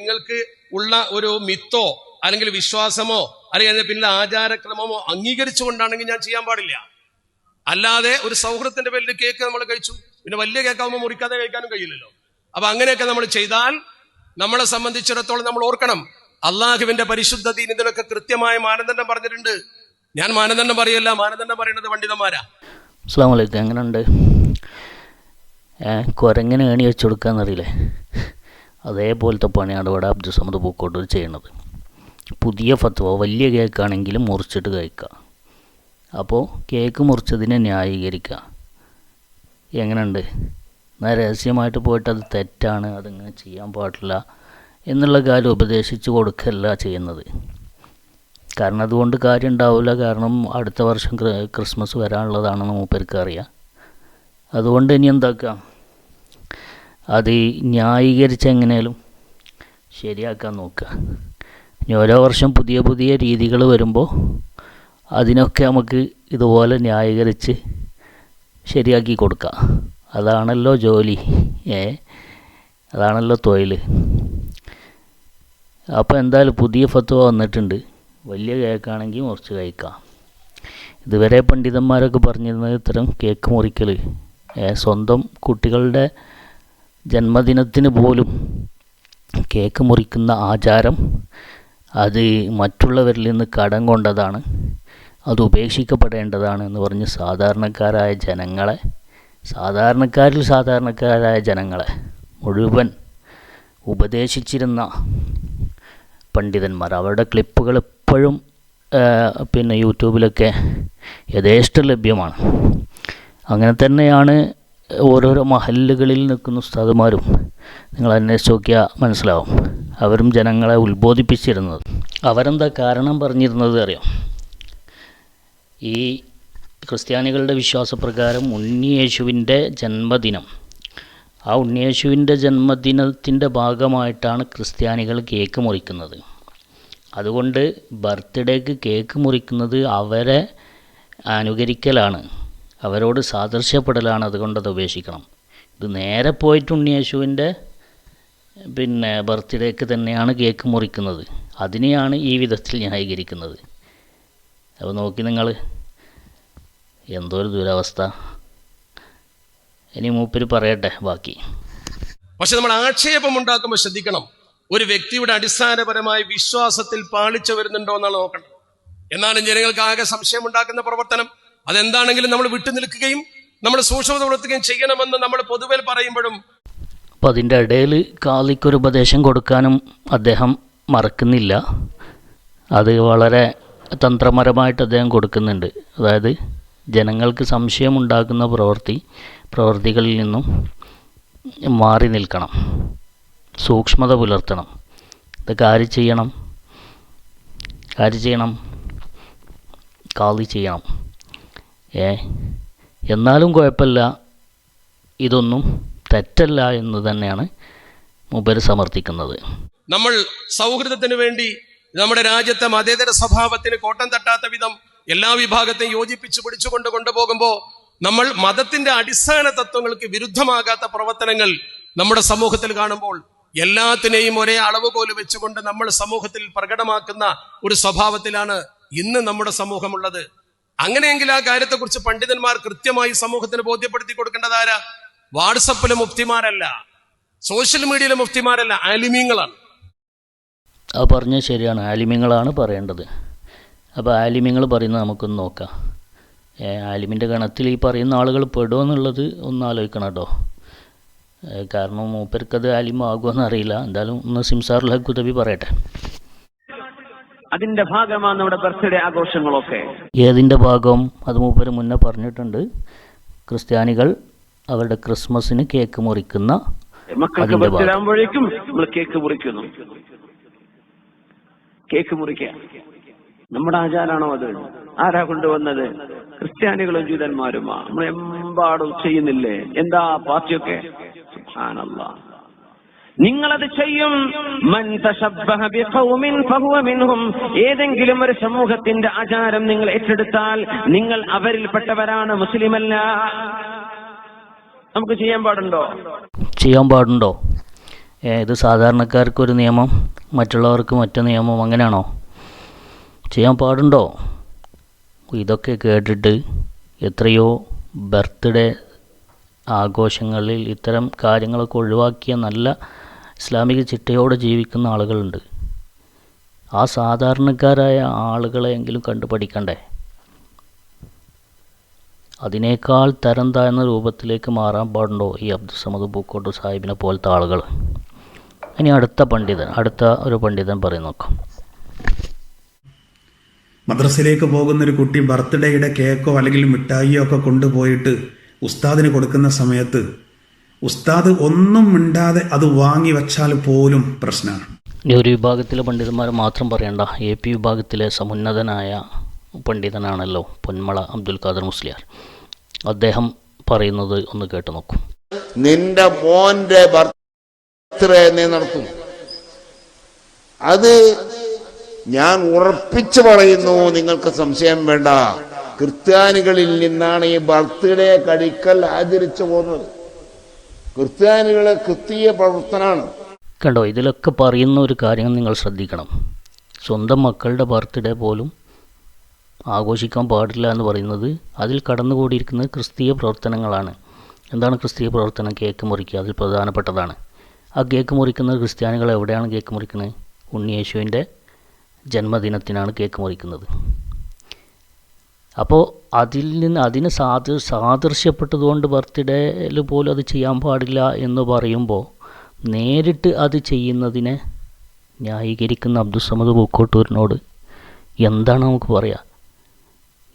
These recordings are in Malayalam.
നിങ്ങൾക്ക് ഉള്ള ഒരു മിത്തോ അല്ലെങ്കിൽ വിശ്വാസമോ അല്ലെങ്കിൽ അതിന്റെ പിന്നിലെ ആചാരക്രമമോ അംഗീകരിച്ചുകൊണ്ടാണെങ്കിൽ ഞാൻ ചെയ്യാൻ പാടില്ല. അല്ലാതെ ഒരു സൗഹൃദത്തിന്റെ പേരിൽ കേക്ക് നമ്മൾ കഴിച്ചു. പിന്നെ വലിയ കേക്കാവുമ്പോൾ മുറിക്കാതെ കഴിക്കാനും കഴിയില്ലല്ലോ. അപ്പൊ അങ്ങനെയൊക്കെ നമ്മൾ ചെയ്താൽ നമ്മളെ സംബന്ധിച്ചിടത്തോളം നമ്മൾ ഓർക്കണം. അള്ളാഹുവിന്റെ പരിശുദ്ധ ദീൻ കൃത്യമായ മാനദണ്ഡം പറഞ്ഞിട്ടുണ്ട്. ഞാൻ മാനദണ്ഡം പറയല്ല മാനദണ്ഡം പറയുന്നത് പണ്ഡിതന്മാരാ. അസ്സാം വലൈക്കും എങ്ങനെയുണ്ട്? കുരങ്ങനെ ഏണി വെച്ചു കൊടുക്കാന്നറിയില്ലേ? അതേപോലത്തെ പണിയാണ് ഇവിടെ അബ്ദുൽ സമദ് പൂക്കോട്ടൂർ ചെയ്യണത് പുതിയ ഫത്വ വലിയ കേക്കാണെങ്കിലും മുറിച്ചിട്ട് കഴിക്കുക അപ്പോൾ കേക്ക് മുറിച്ചതിനെ ന്യായീകരിക്കുക. എങ്ങനെയുണ്ട്? എന്നാൽ രഹസ്യമായിട്ട് പോയിട്ട് അത് തെറ്റാണ് അതിങ്ങനെ ചെയ്യാൻ പാടില്ല എന്നുള്ള കാര്യം ഉപദേശിച്ച് കൊടുക്കല്ല ചെയ്യുന്നത്. കാരണം അതുകൊണ്ട് കാര്യം ഉണ്ടാവില്ല. കാരണം അടുത്ത വർഷം ക്രിസ്മസ് വരാനുള്ളതാണെന്ന് മൂപ്പർക്ക് അറിയാം. അതുകൊണ്ട് ഇനി എന്താക്കാം? അത് ന്യായീകരിച്ച് എങ്ങനെയാലും ശരിയാക്കാൻ നോക്കുക. ഇനി ഓരോ വർഷം പുതിയ പുതിയ രീതികൾ വരുമ്പോൾ അതിനൊക്കെ നമുക്ക് ഇതുപോലെ ന്യായീകരിച്ച് ശരിയാക്കി കൊടുക്കാം അതാണല്ലോ ജോലി. ഏ? അതാണല്ലോ തൊഴിൽ അപ്പോൾ എന്തായാലും പുതിയ ഫത്വ വന്നിട്ടുണ്ട്. വലിയ കേക്കാണെങ്കിൽ മുറിച്ച് കഴിക്കാം ഇതുവരെ പണ്ഡിതന്മാരൊക്കെ പറഞ്ഞിരുന്നത് ഇത്തരം കേക്ക് മുറിക്കൽ. സ്വന്തം കുട്ടികളുടെ ജന്മദിനത്തിന് പോലും കേക്ക് മുറിക്കുന്ന ആചാരം അത് മറ്റുള്ളവരിൽ നിന്ന് കടം കൊണ്ടതാണ്. അത് ഉപേക്ഷിക്കപ്പെടേണ്ടതാണ് എന്ന് പറഞ്ഞ് സാധാരണക്കാരായ ജനങ്ങളെ സാധാരണക്കാരിൽ സാധാരണക്കാരായ ജനങ്ങളെ മുഴുവൻ ഉപദേശിച്ചിരുന്ന പണ്ഡിതന്മാർ. അവരുടെ ക്ലിപ്പുകൾ എപ്പോഴും പിന്നെ യൂട്യൂബിലൊക്കെ യഥേഷ്ടം ലഭ്യമാണ്. അങ്ങനെ തന്നെയാണ് ഓരോരോ മഹല്ലുകളിൽ നിൽക്കുന്ന ഉസ്താദുമാരും നിങ്ങൾ അന്വേഷിച്ച് നോക്കിയാൽ മനസ്സിലാവും. അവരും ജനങ്ങളെ ഉത്ബോധിപ്പിച്ചിരുന്നത്. അവരെന്താ കാരണം പറഞ്ഞിരുന്നത് അറിയാം? ഈ ക്രിസ്ത്യാനികളുടെ വിശ്വാസപ്രകാരം ഉണ്ണിയേശുവിന്റെ ജന്മദിനം. ആ ഉണ്ണിയേശുവിന്റെ ജന്മദിനത്തിന്റെ ഭാഗമായിട്ടാണ് ക്രിസ്ത്യാനികൾ കേക്ക് മുറിക്കുന്നത്. അതുകൊണ്ട് ബർത്ത്ഡേക്ക് കേക്ക് മുറിക്കുന്നത് അവരെ അനുകരിക്കലാണ്. അവരോട് സാദൃശ്യപ്പെടലാണ് അതുകൊണ്ട് അത് ഉപേക്ഷിക്കണം. ഇത് നേരെ പോയിട്ട് ഉണ്ണിയേശുവിന്റെ പിന്നെ ബർത്ത്ഡേക്ക് തന്നെയാണ് കേക്ക് മുറിക്കുന്നത്. അതിനെയാണ് ഈ വിധത്തിൽ ന്യായീകരിക്കുന്നത് അപ്പോൾ നോക്കി നിങ്ങൾ എന്തോ ഒരു ദുരവസ്ഥ. ഇനി മൂപ്പര് പറയട്ടെ ബാക്കി. പക്ഷെ നമ്മൾ ആക്ഷേപം ഉണ്ടാക്കുമ്പോൾ ശ്രദ്ധിക്കണം ഒരു വ്യക്തിയുടെ അടിസ്ഥാനപരമായ വിശ്വാസത്തിൽ പാളിച്ചു വരുന്നുണ്ടോ എന്നാണ് നോക്കണം എന്നാലും ജനങ്ങൾക്ക് ആകെ സംശയം ഉണ്ടാക്കുന്ന പ്രവർത്തനം. അതെന്താണെങ്കിലും നമ്മൾ വിട്ടു നിൽക്കുകയും നമ്മൾ സൂക്ഷ്മത പുലർത്തുകയും ചെയ്യണമെന്ന് നമ്മൾ പൊതുവെ പറയുമ്പോഴും അപ്പോൾ അതിന്റെ ഇടയിൽ കാളിക്കൊരു ഉപദേശം കൊടുക്കാനും അദ്ദേഹം മറക്കുന്നില്ല. അത് വളരെ തന്ത്രപരമായിട്ട് അദ്ദേഹം കൊടുക്കുന്നുണ്ട്. അതായത് ജനങ്ങൾക്ക് സംശയമുണ്ടാക്കുന്ന പ്രവൃത്തി പ്രവൃത്തികളിൽ നിന്നും മാറി നിൽക്കണം. സൂക്ഷ്മത പുലർത്തണം. ഇതൊക്കെ ആര് ചെയ്യണം. ആര് ചെയ്യണം. കാളി ചെയ്യണം. ഏ? എന്നാലും കുഴപ്പമില്ല. ഇതൊന്നും തെറ്റല്ല എന്ന് തന്നെയാണ് മുബര് സമർത്ഥിക്കുന്നത്. നമ്മൾ സൗഹൃദത്തിന് വേണ്ടി നമ്മുടെ രാജ്യത്തെ മതേതര സ്വഭാവത്തിന് കോട്ടം തട്ടാത്ത വിധം എല്ലാ വിഭാഗത്തെയും യോജിപ്പിച്ച് പിടിച്ചുകൊണ്ട് കൊണ്ടുപോകുമ്പോൾ നമ്മൾ മതത്തിന്റെ അടിസ്ഥാന തത്വങ്ങൾക്ക് വിരുദ്ധമാകാത്ത പ്രവർത്തനങ്ങൾ നമ്മുടെ സമൂഹത്തിൽ കാണുമ്പോൾ എല്ലാത്തിനെയും ഒരേ അളവ് പോലെ വെച്ചുകൊണ്ട് നമ്മൾ സമൂഹത്തിൽ പ്രകടമാക്കുന്ന ഒരു സ്വഭാവത്തിലാണ് ഇന്ന് നമ്മുടെ സമൂഹമുള്ളത്. അങ്ങനെയെങ്കിൽ ആ കാര്യത്തെക്കുറിച്ച് പണ്ഡിതന്മാർ കൃത്യമായി സമൂഹത്തിന് ബോധ്യപ്പെടുത്തി കൊടുക്കേണ്ടതാര വാട്സപ്പിലെ മുഫ്തിമാരല്ല സോഷ്യൽ മീഡിയയിലെ മുഫ്തിമാരല്ല ആലിമീങ്ങളാണ്. ആ പറഞ്ഞത് ശരിയാണ്. ആലിമ്യങ്ങളാണ് പറയേണ്ടത്. അപ്പോൾ ആലിമ്യങ്ങൾ പറയുന്നത് നമുക്കൊന്ന് നോക്കാം. ആലിമിന്റെ ഗണത്തിൽ ഈ പറയുന്ന ആളുകൾ പെടുമോ എന്നുള്ളത് ഒന്ന് ആലോചിക്കണം കേട്ടോ. കാരണം മൂപ്പർക്കത് ആലിമാകുമെന്ന് അറിയില്ല എന്തായാലും ഒന്ന് സിംസാറുൽ കുതബി പറയട്ടെ. അതിന്റെ ഭാഗമാണ് നമ്മുടെ ബർത്ത്ഡേ ആഘോഷങ്ങളൊക്കെ. ഏതിന്റെ ഭാഗം? അത് മൂപ്പര് മുന്നേ പറഞ്ഞിട്ടുണ്ട്. ക്രിസ്ത്യാനികൾ അവരുടെ ക്രിസ്മസിന് കേക്ക് മുറിക്കുന്ന മക്കൾക്ക് ബർത്ത്ഡേ ആകുമ്പോഴേക്കും നമ്മൾ കേക്ക് മുറിക്കുന്നു. കേക്ക് മുറിക്കുക. നമ്മുടെ ആചാരാണോ അത്? ആരാ കൊണ്ടുവന്നത്? ക്രിസ്ത്യാനികളും ജൂതന്മാരുമാ. നമ്മൾ എമ്പാടും ചെയ്യുന്നില്ലേ? എന്താ പാർട്ടിയൊക്കെ? സുബ്ഹാനല്ലാ. നിങ്ങളത് ചെയ്യും. ഏതെങ്കിലും ഒരു സമൂഹത്തിന്റെ ആചാരം നിങ്ങൾ ഏറ്റെടുത്താൽ നിങ്ങൾ അവരിൽപ്പെട്ടവരാണ് മുസ്ലിമല്ല. നമുക്ക് ചെയ്യാൻ പാടുണ്ടോ? ചെയ്യാൻ പാടുണ്ടോ? ഏത് സാധാരണക്കാർക്ക് ഒരു നിയമം മറ്റുള്ളവർക്ക് മറ്റു നിയമം അങ്ങനെയാണോ? ചെയ്യാൻ പാടുണ്ടോ? ഇതൊക്കെ കേട്ടിട്ട് എത്രയോ ബർത്ത്ഡേ ആഘോഷങ്ങളിൽ ഇത്തരം കാര്യങ്ങളൊക്കെ ഒഴിവാക്കിയ നല്ല ഇസ്ലാമിക ചിട്ടയോടെ ജീവിക്കുന്ന ആളുകളുണ്ട്. ആ സാധാരണക്കാരായ ആളുകളെങ്കിലും കണ്ടു പഠിക്കണ്ടേ? അതിനേക്കാൾ തരം താഴ്ന്ന രൂപത്തിലേക്ക് മാറാൻ പാടുണ്ടോ ഈ അബ്ദുസമദ് പൂക്കോട്ടു സാഹിബിനെ പോലത്തെ ആളുകൾ? ഇനി അടുത്ത പണ്ഡിതൻ അടുത്ത ഒരു പണ്ഡിതൻ പറയും നോക്കാം. മദ്രസയിലേക്ക് പോകുന്ന ഒരു കുട്ടി ബർത്ത്ഡേയുടെ കേക്കോ അല്ലെങ്കിൽ മിഠായിയോ ഒക്കെ കൊണ്ടുപോയിട്ട് ഉസ്താദിന് കൊടുക്കുന്ന സമയത്ത് ഉസ്താദ് ഒന്നും മിണ്ടാതെ അത് വാങ്ങി വച്ചാൽ പോലും പ്രശ്നമാണ്. ഈ ഒരു വിഭാഗത്തിലെ പണ്ഡിതന്മാർ മാത്രം പറയണ്ട എ പി വിഭാഗത്തിലെ സമുന്നതനായ പണ്ഡിതനാണല്ലോ പൊന്മള അബ്ദുൽ ഖാദർ മുസ്ലിയാർ. അദ്ദേഹം പറയുന്നത് ഒന്ന് കേട്ടു നോക്കും. നിന്റെ മോന്റെ ബർത്ത്ഡേ നീ നടത്തും. അത് ഞാൻ ഉറപ്പിച്ചു പറയുന്നു നിങ്ങൾക്ക് സംശയം വേണ്ട. ക്രിസ്ത്യാനികളിൽ നിന്നാണ് ഈ ബർത്ത്ഡേ കഴിക്കൽ ആചരിച്ചു പോകുന്നത്. ക്രിസ്ത്യാനികളെ ക്രിസ്തീയ പ്രവർത്തനമാണ് കണ്ടോ ഇതിലൊക്കെ പറയുന്ന ഒരു കാര്യം നിങ്ങൾ ശ്രദ്ധിക്കണം. സ്വന്തം മക്കളുടെ ബർത്ത്ഡേ പോലും ആഘോഷിക്കാൻ പാടില്ല എന്ന് പറയുന്നത് അതിൽ കടന്നുകൂടിയിരിക്കുന്നത് ക്രിസ്തീയ പ്രവർത്തനങ്ങളാണ്. എന്താണ് ക്രിസ്തീയ പ്രവർത്തനം? കേക്ക് മുറിക്കുക അതിൽ പ്രധാനപ്പെട്ടതാണ്. ആ കേക്ക് മുറിക്കുന്നത് ക്രിസ്ത്യാനികൾ എവിടെയാണ് കേക്ക് മുറിക്കുന്നത്? ഉണ്ണിയേശുവിന്റെ ജന്മദിനത്തിനാണ് കേക്ക് മുറിക്കുന്നത്. അപ്പോൾ അതിൽ നിന്ന് അതിന് സാദൃ സാദൃശ്യപ്പെട്ടതുകൊണ്ട് ബർത്ത്ഡേയിൽ പോലും അത് ചെയ്യാൻ പാടില്ല എന്ന് പറയുമ്പോൾ നേരിട്ട് അത് ചെയ്യുന്നതിനെ ന്യായീകരിക്കുന്ന അബ്ദുസമദ് പൂക്കോട്ടൂരിനോട് എന്താണ് നമുക്ക് പറയുക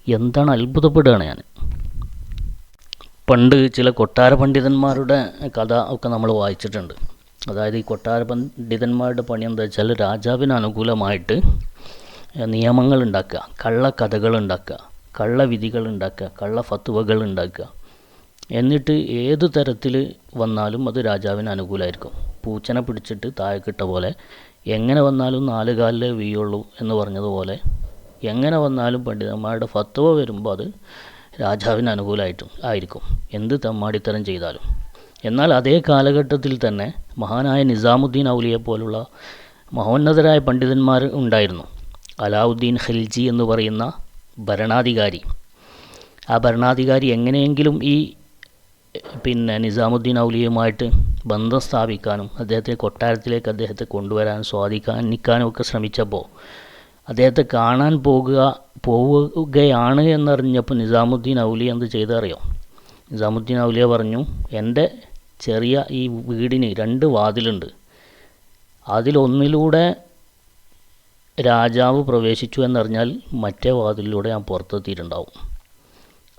എന്താണ് അത്ഭുതപ്പെടുകയാണ് ഞാൻ പണ്ട് ചില കൊട്ടാര പണ്ഡിതന്മാരുടെ കഥ ഒക്കെ നമ്മൾ വായിച്ചിട്ടുണ്ട്. അതായത് ഈ കൊട്ടാര പണ്ഡിതന്മാരുടെ പണി എന്താ വെച്ചാൽ രാജാവിന് അനുകൂലമായിട്ട് നിയമങ്ങൾ ഉണ്ടാക്കുക കള്ളക്കഥകൾ ഉണ്ടാക്കുക. കള്ളവിധികൾ ഉണ്ടാക്കുക കള്ള ഫത്തുവകൾ ഉണ്ടാക്കുക. എന്നിട്ട് ഏതു തരത്തിൽ വന്നാലും അത് രാജാവിന് അനുകൂലമായിരിക്കും പൂച്ചനെ പിടിച്ചിട്ട് താഴെക്കിട്ട പോലെ എങ്ങനെ വന്നാലും നാല് കാലിലേ വീയുള്ളൂ എന്ന് പറഞ്ഞതുപോലെ എങ്ങനെ വന്നാലും പണ്ഡിതന്മാരുടെ ഫത്വ വരുമ്പോൾ അത് രാജാവിന് അനുകൂലമായിട്ടും ആയിരിക്കും. എന്ത് തമ്മാടിത്തരം ചെയ്താലും. എന്നാൽ അതേ കാലഘട്ടത്തിൽ തന്നെ മഹാനായ നിസാമുദ്ദീൻ ഔലിയെ പോലുള്ള മഹോന്നതരായ പണ്ഡിതന്മാർ ഉണ്ടായിരുന്നു. അലാവുദ്ദീൻ ഖിൽജി എന്ന് പറയുന്ന ഭരണാധികാരി. ആ ഭരണാധികാരി എങ്ങനെയെങ്കിലും ഈ പിന്നെ നിസാമുദ്ദീൻ ഔലിയുമായിട്ട് ബന്ധം സ്ഥാപിക്കാനും അദ്ദേഹത്തെ കൊട്ടാരത്തിലേക്ക് അദ്ദേഹത്തെ കൊണ്ടുവരാനും സ്വാധീനിക്കാനും ഒക്കെ ശ്രമിച്ചപ്പോൾ അദ്ദേഹത്തെ കാണാൻ പോകുക പോവുകയാണ് എന്നറിഞ്ഞപ്പോൾ നിസാമുദ്ദീൻ ഔലി എന്ത് ചെയ്തറിയോ? നിസാമുദ്ദീൻ ഔലിയ പറഞ്ഞു എന്റെ ചെറിയ ഈ വീടിന് രണ്ട് വാതിലുണ്ട്. അതിലൊന്നിലൂടെ രാജാവ് പ്രവേശിച്ചു എന്നറിഞ്ഞാൽ മറ്റേ വാതിലിലൂടെ ഞാൻ പുറത്തെത്തിയിട്ടുണ്ടാവും.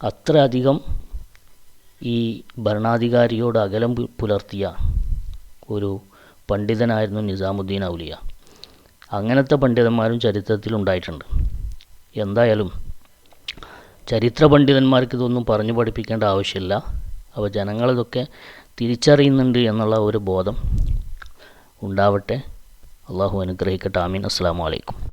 അത്രയധികം ഈ ഭരണാധികാരിയോട് അകലം പുലർത്തിയ ഒരു പണ്ഡിതനായിരുന്നു നിസാമുദ്ദീൻ ഔലിയ. അങ്ങനത്തെ പണ്ഡിതന്മാരും ചരിത്രത്തിൽ ഉണ്ടായിട്ടുണ്ട്. എന്തായാലും ചരിത്ര പണ്ഡിതന്മാർക്ക് ഇതൊന്നും പറഞ്ഞു പഠിപ്പിക്കേണ്ട ആവശ്യമില്ല. അപ്പോൾ ജനങ്ങളിതൊക്കെ തിരിച്ചറിയുന്നുണ്ട് എന്നുള്ള ഒരു ബോധം ഉണ്ടാവട്ടെ. അള്ളാഹു അനുഗ്രഹിക്കട്ടെ. ആമീൻ. അസ്സാം വലൈക്കും